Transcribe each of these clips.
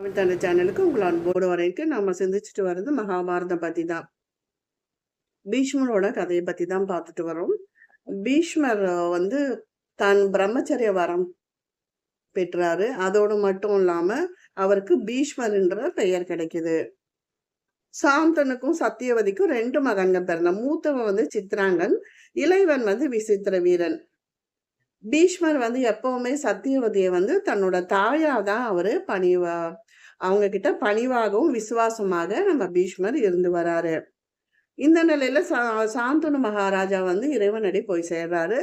தமிழ் சேனலுக்கு உங்களை அன்போடு வரைக்கும் நம்ம சிந்திச்சுட்டு வர்றது மகாபாரதம் பத்தி தான் பீஷ்மரோட கதையை பத்தி தான் பார்த்துட்டு வரோம் பீஷ்மர் வந்து தன் பிரம்மச்சரிய வரம் பெற்றாரு. அதோடு மட்டும் இல்லாம அவருக்கு பீஷ்மர் என்ற பெயர் கிடைக்குது. சாந்தனுக்கும் சத்தியவதிக்கும் ரெண்டு மகன்கள் பிறந்த மூத்தவன் வந்து சித்ராங்கன் இளைவன் வந்து விசித்திர வீரன். பீஷ்மர் வந்து எப்பவுமே சத்தியவதியை வந்து தன்னோட தாயா தான் அவரு பணிவா அவங்க கிட்ட பணிவாகவும் விசுவாசமாக நம்ம பீஷ்மர் இருந்து வராரு. இந்த நிலையில சா சாந்தனு மகாராஜா வந்து இறைவனடி போய் சேர்றாரு.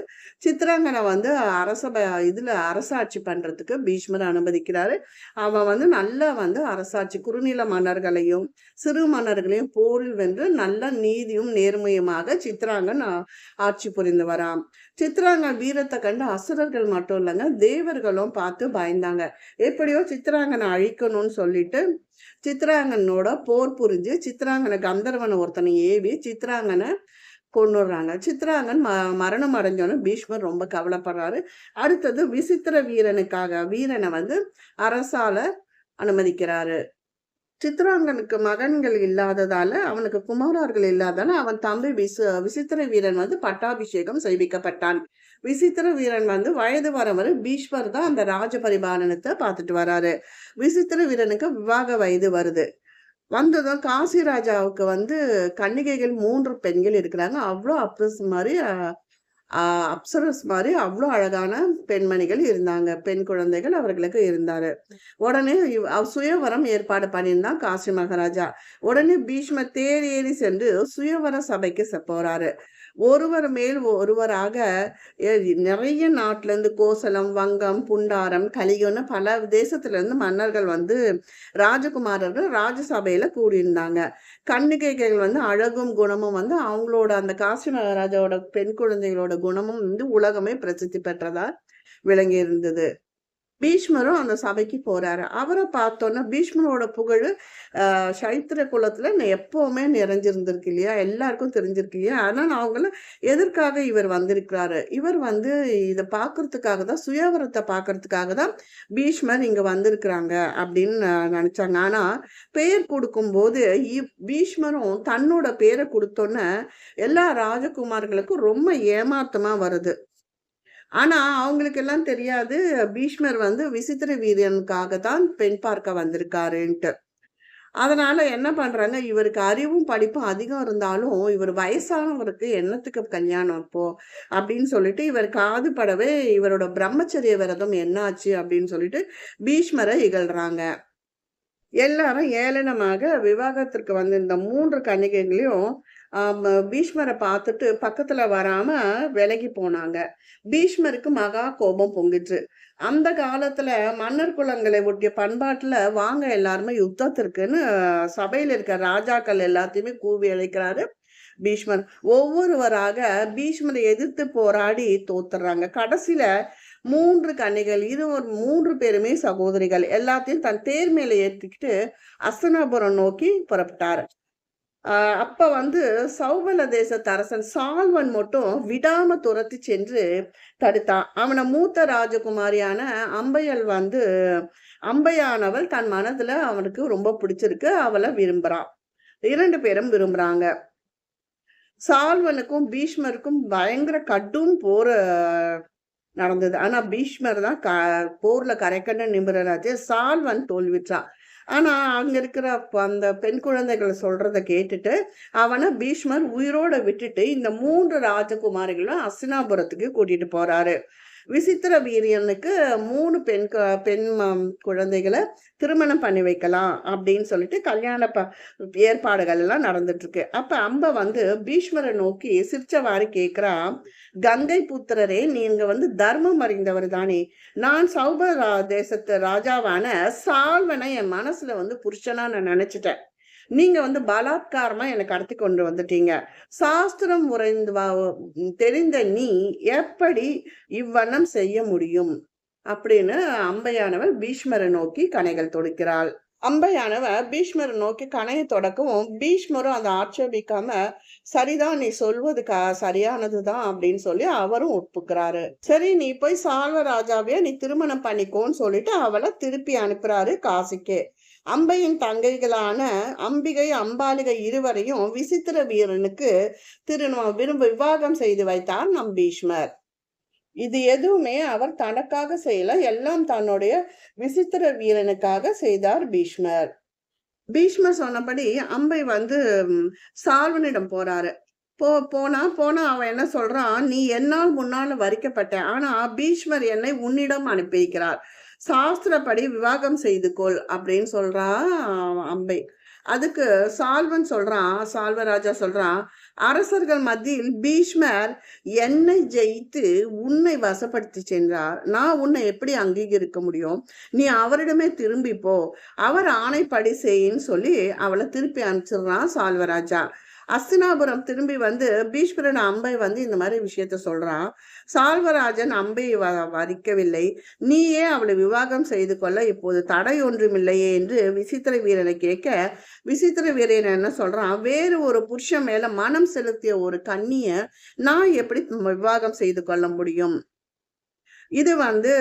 சித்திராங்கனை வந்து அரச இதுல அரசாட்சி பண்றதுக்கு பீஷ்மர் அனுமதிக்கிறாரு. அவன் வந்து நல்லா வந்து அரசாட்சி குறுநில மன்னர்களையும் சிறு மன்னர்களையும் போரில் வென்று நல்ல நீதியும் நேர்மையுமாக சித்திராங்கன் ஆட்சி புரிந்து வரான். சித்திராங்கன் வீரத்தை கண்டு அசுரர்கள் மட்டும் இல்லைங்க தேவர்களும் பார்த்து பயந்தாங்க. எப்படியோ சித்திராங்கனை அழிக்கணும்னு சொல்லிட்டு சித்ராங்கனோட போர் புரிஞ்சு சித்ராங்கனை கந்தர்வனை ஒருத்தனை ஏவி சித்ராங்கனை கொண்டுடுறாங்க சித்ராங்கன் ம மரணம் அடைஞ்சோன்னு பீஷ்மர் ரொம்ப கவலைப்படுறாரு. அடுத்தது விசித்திர வீரனுக்காக வீரனை வந்து அரசால அனுமதிக்கிறாரு. சித்ராங்கனுக்கு மகன்கள் இல்லாததால அவனுக்கு குமாரர்கள் இல்லாதால அவன் தம்பி விசு விசித்திர வீரன் வந்து பட்டாபிஷேகம் செய்விக்கப்பட்டான். விசித்திர வீரன் வந்து வயது வரவர் பீஷ்மர் தான் அந்த ராஜ பரிபாலனத்தை பார்த்துட்டு வராரு. விசித்திர வீரனுக்கு விவாக வயது வருது. வந்ததும் காசி ராஜாவுக்கு வந்து கன்னிகைகள் மூன்று பெண்கள் இருக்கிறாங்க. அவ்வளோ அப்ரஸ் மாதிரி அப்சரஸ் மாதிரி அவ்வளோ அழகான பெண்மணிகள் இருந்தாங்க. பெண் குழந்தைகள் அவர்களுக்கு இருந்தாரு. உடனே சுயவரம் ஏற்பாடு பண்ணியிருந்தான் காசி மகாராஜா. உடனே பீஷ்ம தேர் ஏறி சென்று சுயவர சபைக்கு போறாரு. ஒருவர் மேல் ஒருவராக நிறைய நாட்டிலேருந்து கோசலம் வங்கம் புண்டாரம் கலிகம்னு பல தேசத்துலேருந்து மன்னர்கள் வந்து ராஜகுமாரர்கள் ராஜசபையில் கூடியிருந்தாங்க. கண்ணிகைகள் வந்து அழகும் குணமும் வந்து அவங்களோட அந்த காசி மகாராஜாவோட பெண் குழந்தைகளோட குணமும் வந்து உலகமே பிரசித்தி பெற்றதா விளங்கி இருந்தது பீஷ்மரும் அந்த சபைக்கு போறாரு. அவரை பார்த்தோன்னா பீஷ்மரோட புகழ் சைத்திர குலத்துல எப்பவுமே நிறைஞ்சிருந்திருக்கு இல்லையா? எல்லாருக்கும் தெரிஞ்சிருக்கு இல்லையா? ஆனால் அவங்கள எதற்காக இவர் வந்திருக்கிறாரு? இவர் வந்து இதை பார்க்கறதுக்காக தான் சுயவரத்தை பார்க்கறதுக்காக தான் பீஷ்மர் இங்க வந்திருக்கிறாங்க அப்படின்னு நினைச்சாங்க. ஆனா பெயர் கொடுக்கும்போது பீஷ்மரும் தன்னோட பேரை கொடுத்தோன்னே எல்லா ராஜகுமார்களுக்கும் ரொம்ப ஏமாத்தமா வருது. ஆனால் அவங்களுக்கெல்லாம் தெரியாது பீஷ்மர் வந்து விசித்திர வீரனுக்காக தான் பெண் பார்க்க வந்திருக்காருன்ட்டு. அதனால என்ன பண்றாங்க இவருக்கு அறிவும் படிப்பும் அதிகம் இருந்தாலும் இவர் வயசானவருக்கு என்னத்துக்கு கல்யாணம் இப்போ அப்படின்னு சொல்லிட்டு இவர் காது படவே இவரோட பிரம்மச்சரிய விரதம் என்னாச்சு அப்படின்னு சொல்லிட்டு பீஷ்மரை இகழ்றாங்க. எல்லாரும் ஏளனமாக விவாகத்திற்கு வந்திருந்த மூன்று கன்னிகைகளையும் பீஷ்மரை பார்த்துட்டு பக்கத்துல வராம விலகி போனாங்க. பீஷ்மருக்கு மகா கோபம் பொங்கிச்சு அந்த காலத்துல மன்னர் குலங்களை ஒட்டிய பண்பாட்டுல வாங்க எல்லாருமே யுத்தத்திற்குன்னு சபையில இருக்க ராஜாக்கள் எல்லாத்தையுமே கூவி அழைக்கிறாரு பீஷ்மர். ஒவ்வொருவராக பீஷ்மரை எதிர்த்து போராடி தோத்துறாங்க. கடைசியில மூன்று கன்னிகள் இருவர் மூன்று பேருமே சகோதரிகள் எல்லாத்தையும் தன் தேர் மேல ஏற்றிக்கிட்டு அஸ்தனாபுரம் நோக்கி புறப்பட்டாரு. அப்போ வந்து சௌபல தேசத்து அரசன் சால்வன் மட்டும் விடாம துரத்தி சென்று தடுத்தான். அவனை மூத்த ராஜகுமாரியான அம்பையல் வந்து அம்பையானவள் தன் மனதுல அவனுக்கு ரொம்ப பிடிச்சிருக்கு அவளை விரும்புறான். இரண்டு பேரும் விரும்புறாங்க. சால்வனுக்கும் பீஷ்மருக்கும் பயங்கர கட்டும் போர் நடந்தது. ஆனா பீஷ்மர் தான் க போர்ல கரைக்கண்ட நிபுணராச்சு சால்வன் தோல்விட்டான் ஆனால் அங்கே இருக்கிற அந்த பெண் குழந்தைகளை சொல்கிறத கேட்டுட்டு அவனை பீஷ்மர் உயிரோட விட்டுட்டு இந்த மூன்று ராஜகுமாரிகளும் அசினாபுரத்துக்கு கூட்டிகிட்டு போகிறாரு விசித்திர வீரியனுக்கு மூணு பெண் பெண் குழந்தைகளை திருமணம் பண்ணி வைக்கலாம் அப்படின்னு சொல்லிட்டு கல்யாண ப ஏற்பாடுகள் எல்லாம் நடந்துட்டு இருக்கு அப்ப அம்ப வந்து பீஷ்மரை நோக்கி சிரிச்சவாறு கேட்கிறா கங்கை புத்திரரே நீங்க வந்து தர்மம் அறிந்தவர் தானே. நான் சௌப தேசத்து ராஜாவான சால்வனை என் மனசுல வந்து புருஷனா நான் நினைச்சிட்டேன். நீங்க வந்து பலாத்காரமா எனக்கு கடத்தி கொண்டு வந்துட்டீங்க. சாஸ்திரம் உறைந்து தெரிந்த நீ எப்படி இவ்வண்ணம் செய்ய முடியும்? அப்படின்னு அம்பையானவர் பீஷ்மரை நோக்கி கணைகள் தொடுக்கிறாள். அம்பையானவ பீஷ்மரை நோக்கி கணையை தொடக்கவும் பீஷ்மரும் அதை ஆட்சேபிக்காம சரிதான் நீ சொல்வது க சரியானதுதான் அப்படின்னு சொல்லி அவரும் ஒப்புக்கிறாரு. சரி நீ போய் சால்வ ராஜாவைய நீ திருமணம் பண்ணிக்கோன்னு சொல்லிட்டு அவளை திருப்பி அனுப்புறாரு காசிக்கு. அம்பையின் தங்கைகளான அம்பிகை அம்பாலிகை இருவரையும் விசித்திர வீரனுக்கு திருமணம் விரும்ப விவாகம் செய்து வைத்தார் நம் பீஷ்மர் இது எதுவுமே அவர் தனக்காக செய்யல எல்லாம் தன்னுடைய விசித்திர வீரனுக்காக செய்தார் பீஷ்மர். பீஷ்மர் சொன்னபடி அம்பை வந்து சால்வனிடம் போறாரு. போ போனா போனா அவன் என்ன சொல்றான் நீ என்னால் முன்னால் வரிக்கப்பட்ட ஆனா பீஷ்மர் என்னை உன்னிடம் அனுப்பியிருக்கிறார். சாஸ்திரப்படி விவாகம் செய்து கொள் அப்படின்னு சொல்றா அம்பை. அதுக்கு சால்வன் சொல்றான் சால்வராஜா சொல்றான் அரசர்கள் மத்தியில் பீஷ்மர் என்னை ஜெயித்து உன்னை வசப்படுத்தி சென்றார். நான் உன்னை எப்படி அங்கீகரிக்க முடியும்? நீ அவரிடமே திரும்பி போ. அவர் ஆணைப்படி செய்யின்னு சொல்லி அவளை திருப்பி அனுப்பிச்சிடுறான் சால்வராஜா. அஸ்தினாபுரம் திரும்பி வந்து பீஷ்மரன் அம்பை வந்து இந்த மாதிரி விஷயத்த சொல்றான். சால்வராஜன் அம்பை வ வரிக்கவில்லை. நீயே அவளை விவாகம் செய்து கொள்ள இப்போது தடை ஒன்றுமில்லையே என்று விசித்திர வீரனை கேட்க விசித்திர வீரன் என்ன சொல்றான்? வேறு ஒரு புருஷன் மேல மனம் செலுத்திய ஒரு கண்ணிய நான் எப்படி விவாகம் செய்து கொள்ள முடியும்? இது வந்து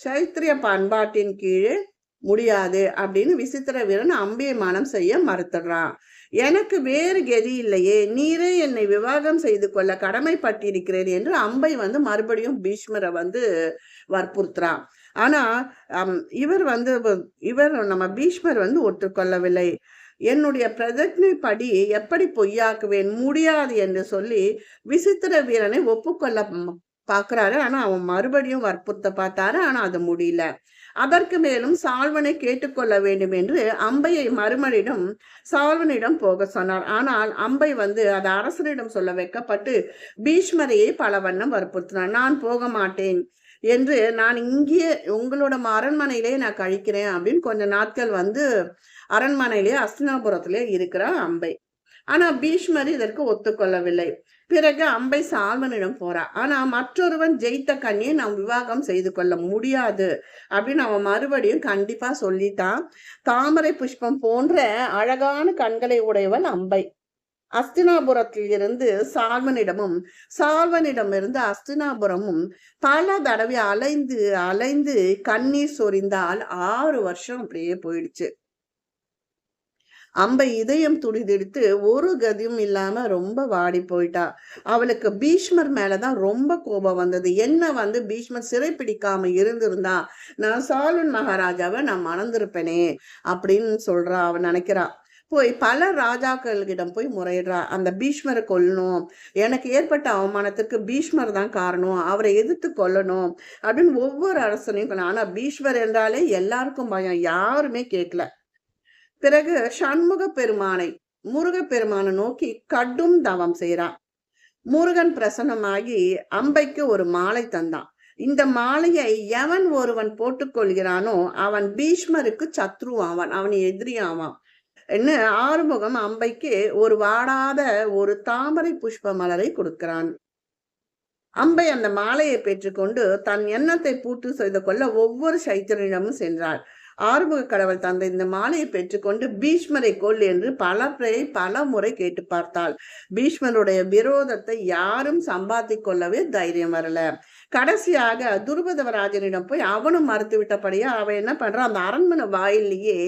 சைத்திரிய பண்பாட்டின் கீழே முடியாது அப்படின்னு விசித்திர வீரன் அம்பியை மனம் செய்ய மறுத்துடுறான். எனக்கு வேறு கதி இல்லையே நீரே என்னை விவாகம் செய்து கொள்ள கடமைப்பட்டிருக்கிறேன் என்று அம்பை வந்து மறுபடியும் பீஷ்மரை வந்து வற்புறுத்துறான். ஆனா இவர் வந்து இவர் நம்ம பீஷ்மர் வந்து ஒற்றுக்கொள்ளவில்லை. என்னுடைய பிரதிஜை படி எப்படி பொய்யாக்குவேன் முடியாது என்று சொல்லி விசித்திர வீரனை ஒப்புக்கொள்ள பார்க்குறாரு. ஆனால் ஆனா அவன் மறுபடியும் வற்புறுத்த பார்த்தாரு. ஆனா அது முடியல. அதற்கு மேலும் சால்வனை கேட்டுக்கொள்ள வேண்டும் என்று அம்பையை மறுமனிடம் சால்வனிடம் போக சொன்னார். ஆனால் அம்பை வந்து அது அரசனிடம் சொல்ல வைக்கப்பட்டு பீஷ்மரையை பல வண்ணம் வற்புறுத்தினார். நான் போக மாட்டேன் என்று நான் இங்கே உங்களோட அரண்மனையிலே நான் கழிக்கிறேன் அப்படின்னு கொஞ்ச நாட்கள் வந்து அரண்மனையிலே அஸ்தினாபுரத்திலே இருக்கிற அம்பை. ஆனா பீஷ்மர் இதற்கு ஒத்துக்கொள்ளவில்லை. பிறகு அம்பை சால்வனிடம் போறா. ஆனா மற்றொருவன் ஜெயித்த கண்ணியை நாம் விவாகம் செய்து கொள்ள முடியாது. அப்படின்னு அவன் மறுபடியும் கண்டிப்பா சொல்லிட்டான். தாமரை புஷ்பம் போன்ற அழகான கண்களை உடையவன் அம்பை. அஸ்தினாபுரத்தில் இருந்து சால்வனிடமும் சால்வனிடமிருந்து அஸ்தினாபுரமும் பல தடவை அலைந்து அலைந்து கண்ணீர் சொரிந்தால் ஆறு வருஷம் அப்படியே போயிடுச்சு. அம்பை இதயம் துடிதெடுத்து ஒரு கதியும் இல்லாம ரொம்ப வாடி போயிட்டா. அவளுக்கு பீஷ்மர் மேலதான் ரொம்ப கோபம் வந்தது. என்ன வந்து பீஷ்மர் சிறை பிடிக்காம இருந்திருந்தா நான் சாலுன் மகாராஜாவை நான் மணந்திருப்பேனே அப்படின்னு சொல்றா அவன் நினைக்கிறா. போய் பல ராஜாக்களிடம் போய் முறையிடுறா. அந்த பீஷ்மரை கொல்லணும் எனக்கு ஏற்பட்ட அவமானத்துக்கு பீஷ்மர் தான் காரணம். அவரை எதிர்த்து கொல்லணும் அப்படின்னு ஒவ்வொரு அரசனையும் கொல்ல- ஆனா பீஷ்மர் என்றாலே எல்லாருக்கும் பயம். யாருமே கேட்கல. பிறகு சண்முக பெருமானை முருக பெருமானை நோக்கி கடும் தவம் செய்கிறான். முருகன் பிரசன்னமாகி அம்பைக்கு ஒரு மாலை தந்தான். இந்த மாலையை எவன் ஒருவன் போட்டுக்கொள்கிறானோ அவன் பீஷ்மருக்கு சத்ரு ஆவான் அவன் எதிரி ஆவான் என்ன ஆறுமுகம் அம்பைக்கு ஒரு வாடாத ஒரு தாமரை புஷ்ப மலரை கொடுக்கிறான். அம்பை அந்த மாலையை பெற்றுக்கொண்டு தன் எண்ணத்தை பூட்டு செய்து கொள்ள ஒவ்வொரு சைத்திரனிடமும் சென்றாள். ஆறுமுக கடவுள் தந்த இந்த மாலையை பெற்றுக்கொண்டு பீஷ்மரை கொள் என்று பல பல முறை கேட்டு பார்த்தாள். பீஷ்மருடைய விரோதத்தை யாரும் சம்பாதி கொள்ளவே தைரியம் வரல. கடைசியாக துருபதவராஜனிடம் போய் அவனும் மறுத்து விட்டபடியா அவன் என்ன பண்றான் அந்த அரண்மனை வாயிலேயே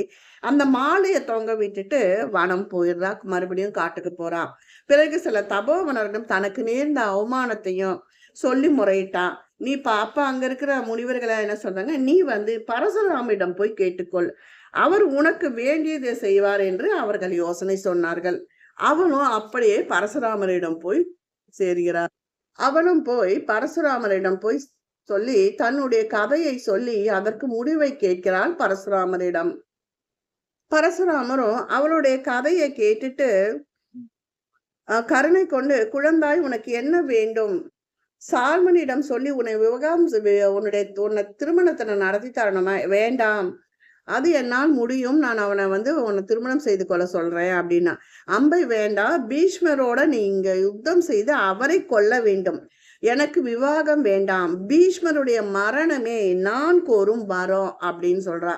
அந்த மாலையை தொங்க விட்டுட்டு வனம் போயிடுறா. மறுபடியும் காட்டுக்கு போறான் பிறகு சில தபோவனரிடம் தனக்கு நேர்ந்த அவமானத்தையும் சொல்லி முறையிட்டான். நீ பாப்பா அங்க இருக்கிற முனிவர்களை என்ன சொல்றாங்க? நீ வந்து பரசுராமிடம் போய் கேட்டுக்கொள். அவர் உனக்கு வேண்டியதை செய்வார் என்று அவர்கள் யோசனை சொன்னார்கள். அவனும் அப்படியே பரசுராமரிடம் போய் சேர்கிறார். அவனும் போய் பரசுராமரிடம் போய் சொல்லி தன்னுடைய கதையை சொல்லி அதற்கு முடிவை கேட்கிறான் பரசுராமரிடம். பரசுராமரும் அவளுடைய கதையை கேட்டுட்டு கருணை கொண்டு குழந்தாய் உனக்கு என்ன வேண்டும்? சால்மனிடம் சொல்லி உன்னை விவகாரம் உன்னுடைய உன்னை திருமணத்தை நான் நடத்தி தரணுமா? வேண்டாம். அது என்னால் முடியும். நான் அவனை வந்து உன்னை திருமணம் செய்து கொள்ள சொல்றேன் அப்படின்னா. அம்பை வேண்டாம் பீஷ்மரோட நீங்க யுத்தம் செய்து அவரை கொல்ல வேண்டும். எனக்கு விவாகம் வேண்டாம். பீஷ்மருடைய மரணமே நான் கோரும் வரம் அப்படின்னு சொல்றா.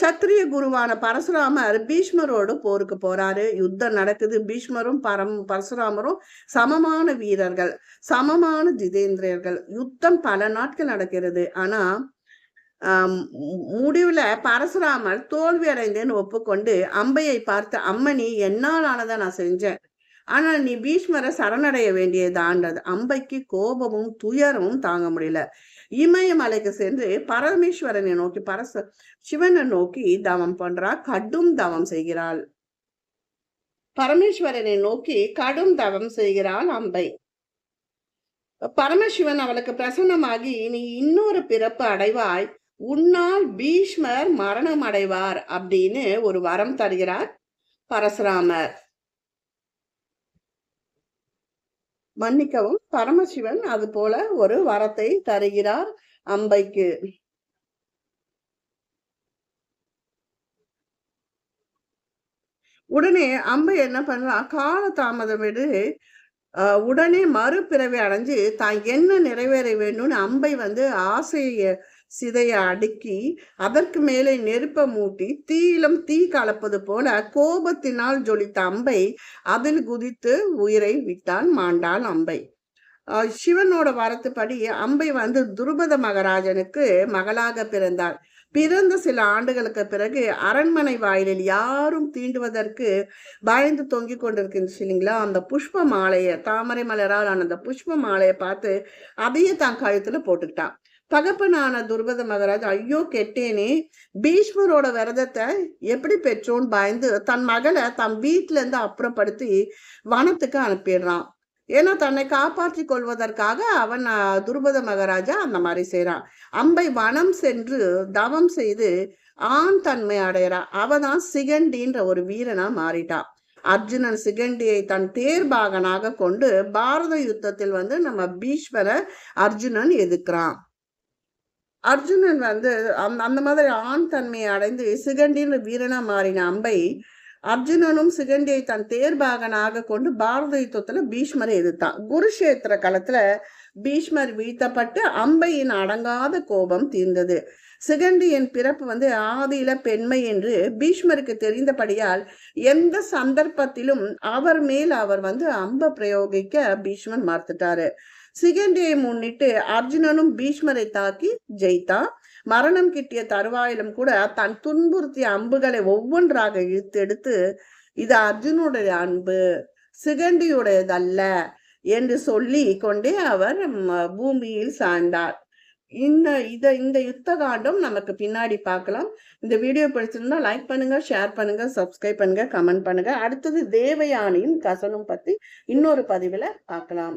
சத்திரிய குருவான பரசுராமர் பீஷ்மரோடு போருக்கு போறாரு. யுத்தம் நடக்குது. பீஷ்மரும் பரம் பரசுராமரும் சமமான வீரர்கள் சமமான ஜிதேந்திரியர்கள் யுத்தம் பல நாட்கள் நடக்கிறது. ஆனா மு- முடிவுல பரசுராமர் தோல்வி அடைந்தேன்னு ஒப்புக்கொண்டு அம்பையை பார்த்து அம்மணி என்னால் ஆனதை நான் செஞ்சேன். ஆனால் நீ பீஷ்மரை சரணடைய வேண்டியதாண்டது அம்பைக்கு கோபமும் துயரமும் தாங்க முடியல. இமயமலைக்கு சென்று பரமேஸ்வரனை நோக்கி பரச சிவனை நோக்கி தவம் பண்றா கடும் தவம் செய்கிறாள். பரமேஸ்வரனை நோக்கி கடும் தவம் செய்கிறாள் அம்பை. பரமசிவன் அவளுக்கு பிரசன்னமாகி நீ இன்னொரு பிறப்பு அடைவாய் உன்னால் பீஷ்மர் மரணம் அடைவார் அப்படின்னு ஒரு வரம் தருகிறார் பரசுராமர். மன்னிக்கவும் பரமசிவன் அது போல ஒரு வரத்தை தருகிறார் அம்பைக்கு. உடனே அம்பை என்ன பண்ணலாம் கால தாமதம் விடு. அஹ், உடனே மறுபிறவி அடைஞ்சு தான் என்ன நிறைவேற வேண்டும்னு அம்பை வந்து ஆசையை சிதையை அடுக்கி அதற்கு மேலே நெருப்ப மூட்டி தீயிலும் தீ கலப்பது போல கோபத்தினால் ஜொலித்த அம்பை அதில் குதித்து உயிரை விட்டான் மாண்டாள் அம்பை. சிவனோட வரத்துப்படி அம்பை வந்து துருபத மகராஜனுக்கு மகளாக பிறந்தாள். பிறந்த சில ஆண்டுகளுக்கு பிறகு அரண்மனை வாயிலில் யாரும் தீண்டுவதற்கு பயந்து தொங்கிக் கொண்டிருக்கின்ற இல்லைங்களா? அந்த புஷ்ப மாலையை தாமரை மலரால் ஆன அந்த புஷ்ப மாலையை பார்த்து அதையே தான் கழுத்துல போட்டுக்கிட்டான். தகப்பனான துர்பத மகராஜ் ஐயோ கெட்டேனே பீஷ்மரோட விரதத்தை எப்படி பெற்றோன்னு பயந்து தன் மகளை தன் வீட்டுல இருந்து அப்புறப்படுத்தி வனத்துக்கு அனுப்பிடுறான். ஏன்னா தன்னை காப்பாற்றி கொள்வதற்காக அவன் துருபத மகாராஜா அந்த மாதிரி செய்யறான் அம்பை வனம் சென்று தவம் செய்து ஆண் தன்மை அடையறா. அவதான் சிகண்டின்ற ஒரு வீரனா மாறிட்டான் அர்ஜுனன் சிகண்டியை தன் தேர்பாகனாக கொண்டு பாரத யுத்தத்தில் வந்து நம்ம பீஷ்மரை அர்ஜுனன் எதிர்க்கிறான். அர்ஜுனன் வந்து அந்த அந்த மாதிரி ஆண் தன்மையை அடைந்து சிகண்டின்னு வீரனா மாறின அம்பை அர்ஜுனனும் சிகண்டியை தன் தேர்பாகனாக கொண்டு பாரத யுத்தத்துல பீஷ்மரை எதிர்த்தான். குருஷேத்திர களத்துல பீஷ்மர் வீழ்த்தப்பட்டு அம்பையின் அடங்காத கோபம் தீர்ந்தது. சிகண்டியின் பிறப்பு வந்து ஆதியில பெண்மை என்று பீஷ்மருக்கு தெரிந்தபடியால் எந்த சந்தர்ப்பத்திலும் அவர் மேல் அவர் வந்து அம்ப பிரயோகிக்க பீஷ்மர் மறுத்துட்டாரு. சிகண்டியை முன்னிட்டு அர்ஜுனனும் பீஷ்மரை தாக்கி ஜெயித்தான் மரணம் கிட்டிய தருவாயிலும் கூட தன் துன்புறுத்திய அம்புகளை ஒவ்வொன்றாக இழுத்தெடுத்து இது அர்ஜுனுடைய அன்பு சிகண்டியுடையதல்ல என்று சொல்லி கொண்டே அவர் பூமியில் சாய்ந்தார். இந்த இதை இந்த யுத்த காண்டம் நமக்கு பின்னாடி பார்க்கலாம். இந்த வீடியோ பிடிச்சிருந்தா லைக் பண்ணுங்க ஷேர் பண்ணுங்க சப்ஸ்கிரைப் பண்ணுங்க கமெண்ட் பண்ணுங்க. அடுத்தது தேவயானியும் கசனும் பத்தி இன்னொரு பதிவுல பார்க்கலாம்.